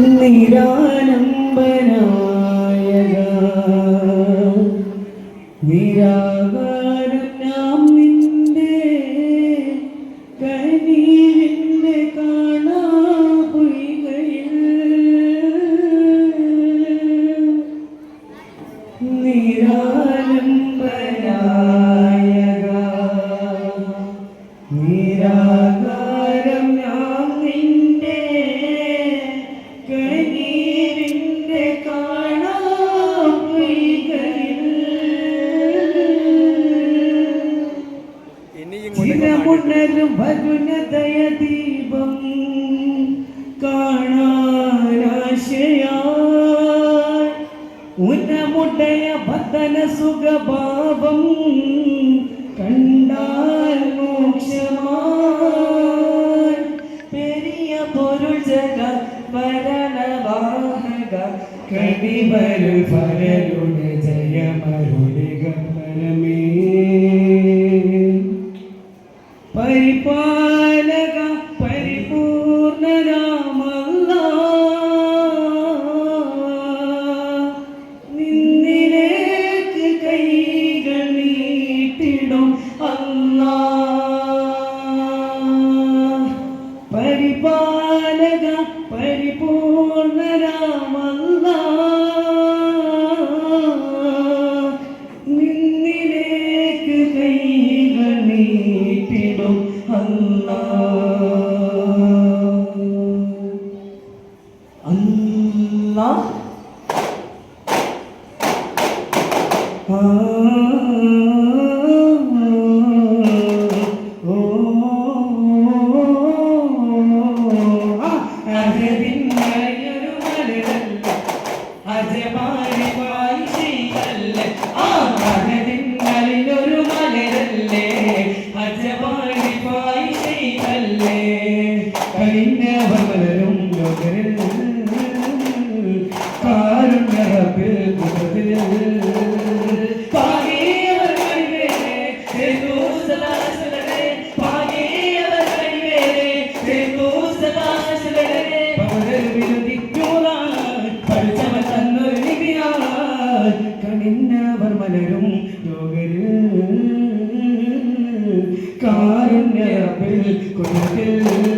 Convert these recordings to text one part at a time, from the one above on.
നിരാലംബനായ നിരാകാ കാണുമുണരും ഭരുണതയ ദീപം കാണാനാശയായി ഉന്നമുടയ ഭക്തന സുഖഭാവം കണ്ടാൽ മോക്ഷമായി പെരിയ പൊരുൾ ജഗ ഭരണവാഹക കവിവരു ഫലരുടെ ജയമരുളിക പരമേ അജബിൻ അജബാരി Porque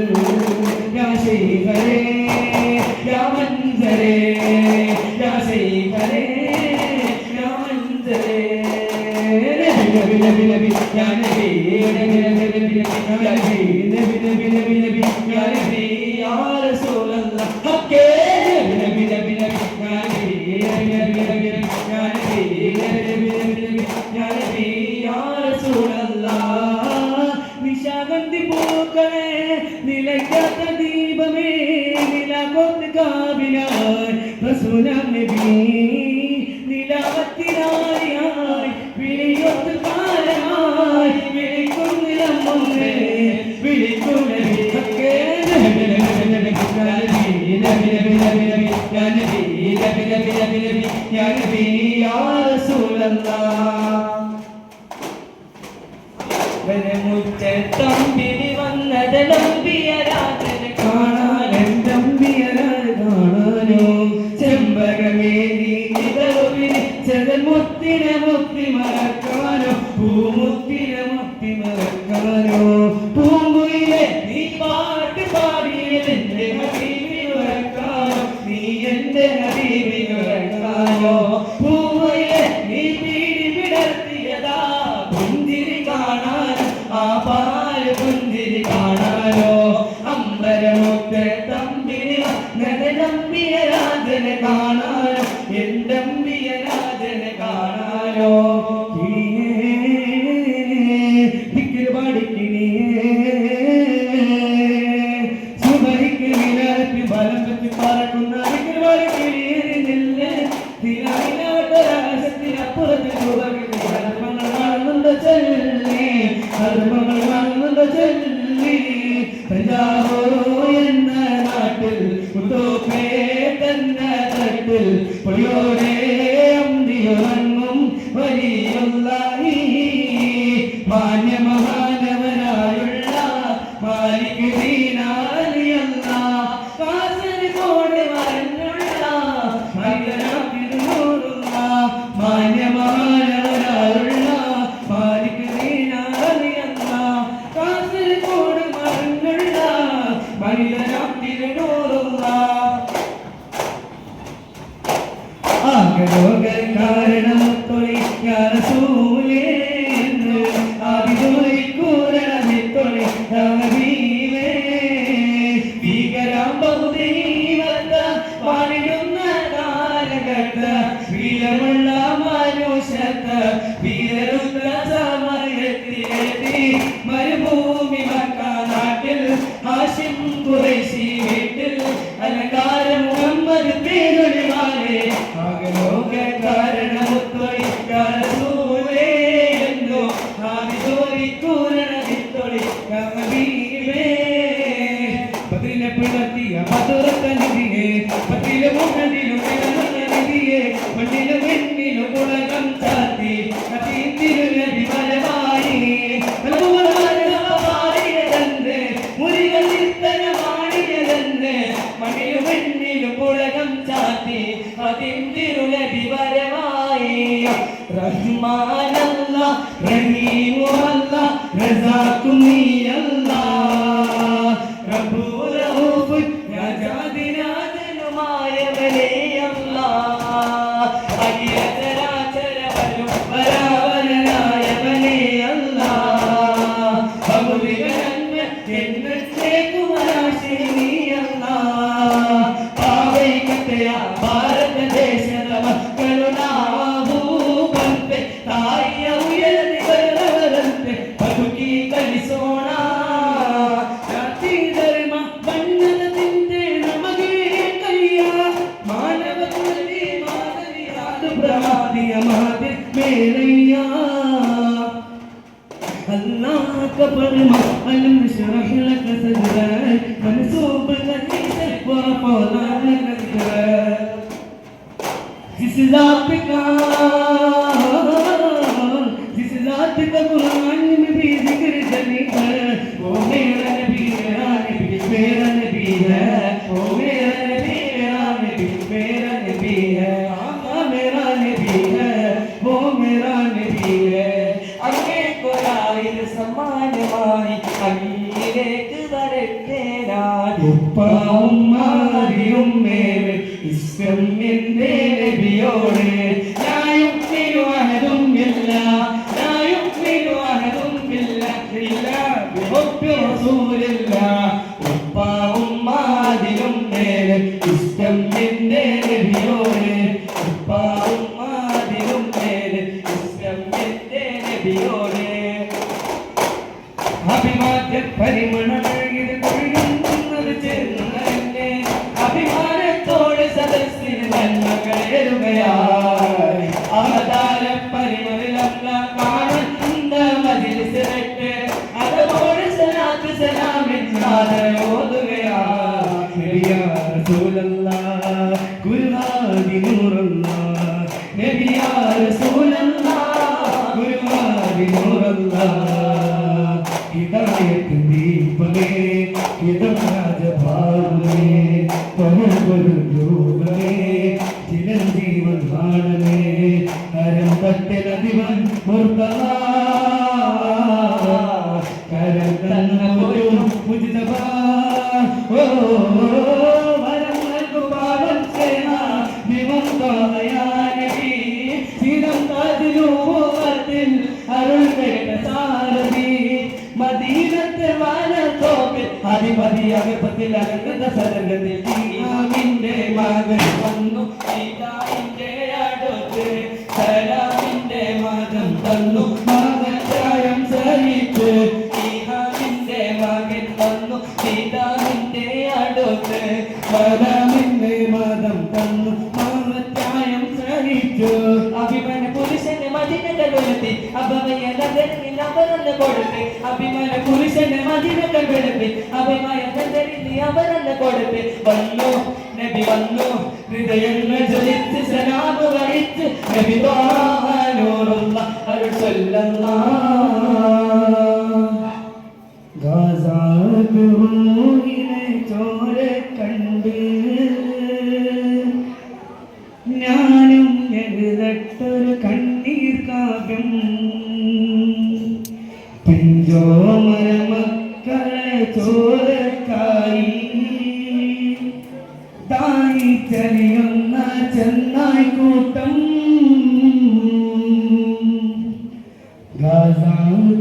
జయ భారతదేశ కరుణాభూపంతే తాయ ఉయరి బలవంతే బతుకి కలిసోಣ ಜಾತಿ ಧರ್ಮ ಬಣ್ಣದ ತಿಂತೆ ನಮಗೆ ಕೈಯ ಮಾನವದಲ್ಲಿ ಮಾನವಿಯಾದ ಪ್ರವಾದಿಯ ಮಾತೆ ಮೇರಯ್ಯ الله أكبر ألم نشرح لك صدرك منسوب لك ورفعنا لك जिस का जिस का में भी ज़िक्र जनी है। वो मेरा नबी मेरा नबी मेरा മേലെ ഇഷ്ടം എന്റെ നബിയോട്. ഉപ്പാവും മാതിലും മേലെ ഇഷ്ടം എന്റെ നബിയോട്. അഭിമാന പരിമണമഴകിത് റസൂലല്ലാഹ് കുൽഹാദി നൂറല്ലാഹ് നബി മദീനത്തെ വാനത്തോപ്പിൽ അധിപതി അകപ്പത്തിൽ അകൃത സരംഗത്തിൽ ദീനാമിന്റെ മകൻ വന്നു സീതാവിന്റെ അടുത്ത് സലാമിന്റെ മകൻ തന്നു. മകച്ചായം സഹിച്ച് ദീനാമിന്റെ മകൻ വന്നു സീതാവിന്റെ അടുത്ത് സലാമിന്റെ മതം തന്നു. മകച്ചായം സഹിച്ചു അഭിമാന പുരുഷന് മദിനകൾ വെളുത്തി അഭമയ നഗരത്തിൽ അവരൊന്ന് കൊടുത്ത് അഭിമാന പുരുഷന് മദിനകൾ വെളുത്തി അഭിമായ അവരല്ല കൊടുത്ത് വന്നു നബി വന്നു ഹൃദയങ്ങൾ ജ്വലിച്ച് സലാമ് വഹിച്ച് നബി അരുൾ ചൊല്ലല്ലാ ചോരക്കായി ദാനിച്ചലിയുന്ന ചെന്നായി കൂട്ടം.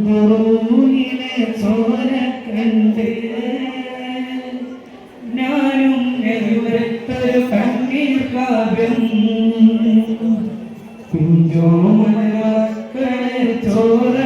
ഗസാവുറൂനിലെ ചോര കണ്ട് ഞാനും നെരുവരത്തൊരു കണ്ണീർ കാവ്യം. കുഞ്ചോമനക്കളെ ചോര